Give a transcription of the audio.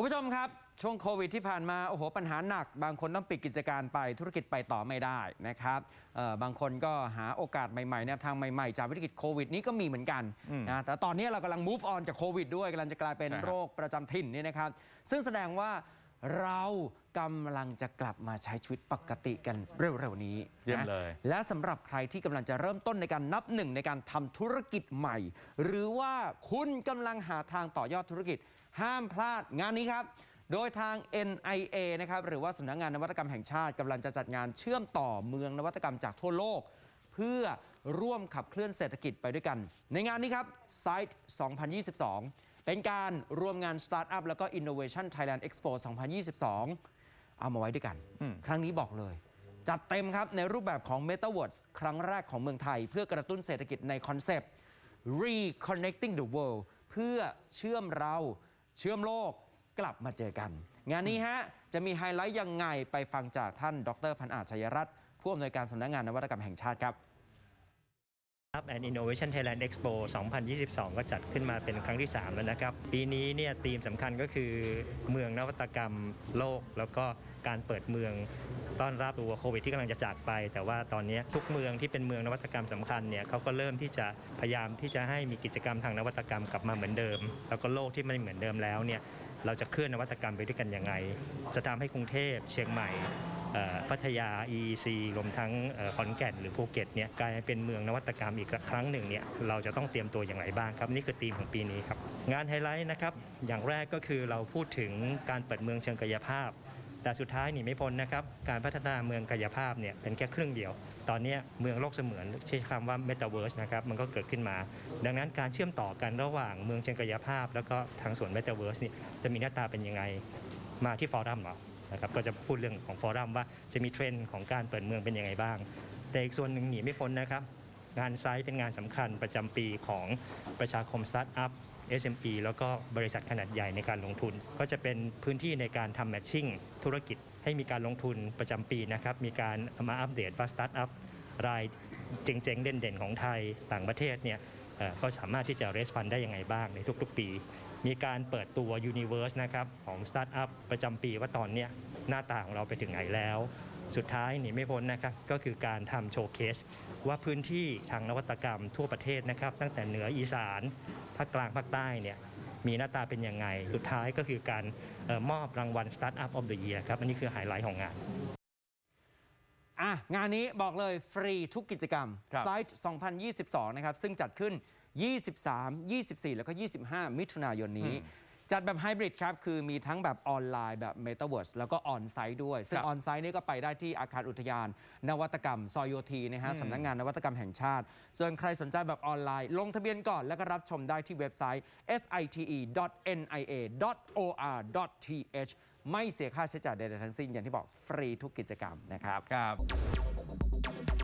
คุณผู้ชมครับ ช่วงโควิดที่ผ่านมา โอ้โห ปัญหาหนัก บางคนต้องปิดกิจการไปธุรกิจไปต่อไม่ได้นะครับเอ่อบางคนก็หาโอกาสใหม่ๆแนวทางใหม่ๆ จากวิกฤตโควิดนี้ก็มีเหมือนกันอืมนะแต่ตอนนี้เรากำลัง move on จากโควิดด้วยกำลังจะกลายเป็นใช่ครับโรคประจำถิ่นนี่นะครับ ซึ่งแสดงว่าเรากำลังจะกลับมาใช้ชีวิตปกติกันเร็วๆนี้เยี่ยมนะเลย และสำหรับใครที่กำลังจะเริ่มต้นในการนับหนึ่งในการทำธุรกิจใหม่ หรือว่าคุณกำลังหาทางต่อยอดธุรกิจ ห้ามพลาดงานนี้ครับ โดยทาง NIA นะครับหรือว่าสำนักงานนวัตกรรมแห่งชาติกำลังจะจัดงานเชื่อมต่อเมืองนวัตกรรมจากทั่วโลก เพื่อร่วมขับเคลื่อนเศรษฐกิจไปด้วยกัน ในงานนี้ครับ Site 2022 เป็นการรวมงาน Startup แล้วก็ Innovation Thailand Expo 2022 เอามาไว้ด้วยกันอืมครั้งนี้บอกเลยจัดเต็มครับ ในรูปแบบของ Metaverse ครั้งแรกของเมืองไทย เพื่อกระตุ้นเศรษฐกิจในคอนเซปต์ Reconnecting the World เพื่อเชื่อมเรา เชื่อมโลกกลับมาเจอกัน งานนี้ฮะ จะมีไฮไลท์ยังไงไปฟังจากท่านดรพันอาจชัยรัตน์ผู้อำนวยการสำนักงานนวัตกรรมแห่งชาติครับ ครับ and Innovation Thailand Expo 2022 ก็จัดขึ้นมาเป็นครั้งที่ 3 แล้วนะครับ ปีนี้เนี่ยธีมสำคัญก็คือเมืองนวัตกรรมโลก แล้วก็การเปิดเมืองต้อนรับตัวโควิดที่กำลังจะจากไป แต่ว่าตอนนี้ทุกเมืองที่เป็นเมืองนวัตกรรมสำคัญเนี่ยเขาก็เริ่มที่จะพยายามที่จะให้มีกิจกรรมทางนวัตกรรมกลับมาเหมือนเดิม แล้วก็โลกที่ไม่เหมือนเดิมแล้วเนี่ย เราจะเคลื่อนนวัตกรรมไปด้วยกันยังไง จะทำให้กรุงเทพเชียงใหม่พัทยา EEC รวมทั้งขอนแก่นหรือภูเก็ตเนี่ยกลายเป็นเมืองนวัตกรรมอีกครั้งหนึ่งเนี่ยเราจะต้องเตรียมตัวอย่างไรบ้างครับ นี่คือธีมของปีนี้ครับ งานไฮไลท์นะครับ อย่างแรกก็คือเราพูดถึงการเปิดเมืองเชิงกายภาพ แต่สุดท้ายหนีไม่พ้นนะครับ การพัฒนาเมืองกายภาพเนี่ยเป็นแค่ครึ่งเดียว ตอนนี้เมืองโลกเสมือนใช้คำว่า Metaverse นะครับมันก็เกิดขึ้นมา ดังนั้นการเชื่อมต่อกันระหว่างเมืองเชิงกายภาพ แล้วก็ทางส่วน Metaverse เนี่จะมีหน้าตาเป็นยังไงมาที่ฟอรัมเหรอนะครับก็จะพูดเรื่องของฟอรัมว่าจะมีเทรนด์ของการเปิดเมืองเป็นยังไงบ้าง แต่อีกส่วนหนึ่งหนีไม่พ้นนะครับงานไซต์เป็นงานสำคัญประจำปีของประชาคมสตาร์ทอัพ SME แล้วก็บริษัทขนาดใหญ่ในการลงทุน ก็จะเป็นพื้นที่ในการทำแมทชิ่งธุรกิจให้มีการลงทุนประจำปีนะครับ มีการมาอัปเดตว่าสตาร์ทอัพรายเจ๋งๆ เด่นๆ ของไทยต่างประเทศเนี่ยเอ่อก็สามารถที่จะเรสฟันได้ยังไงบ้างในทุกๆปี มีการเปิดตัว Universe นะครับของสตาร์ทอัพประจำปีว่าตอนนี้หน้าตาของเราไปถึงไหนแล้ว สุดท้ายหนีไม่พ้นนะครับก็คือการทำโชว์เคส ว่าพื้นที่ทางนวัตกรรมทั่วประเทศนะครับ ตั้งแต่เหนืออีสานภาคกลางภาคใต้เนี่ยมีหน้าตาเป็นยังไง สุดท้ายก็คือการเออมอบรางวัล Startup of the Year ครับ อันนี้คือไฮไลท์ของงานอะงานนี้บอกเลยฟรีทุกกิจกรรมครับ Site 2022 นะครับ ซึ่งจัดขึ้น 23 24 แล้วก็ 25 มิถุนายนนี้ จัดแบบไฮบริดครับ คือมีทั้งแบบออนไลน์แบบ Metaverse แล้วก็ออนไซต์ด้วย ซึ่งครับออนไซต์นี่ก็ไปได้ที่อาคารอุทยาน นวัตกรรม ซอยโยทีนะฮะอืมสำนักงานนวัตกรรมแห่งชาติ ส่วนใครสนใจแบบออนไลน์ ลงทะเบียนก่อนแล้วก็รับชมได้ที่เว็บไซต์ site.nia.or.th ไม่เสียค่าใช้จ่ายใดๆทั้งสิ้นอย่างที่บอกฟรีทุกกิจกรรมนะครับครับ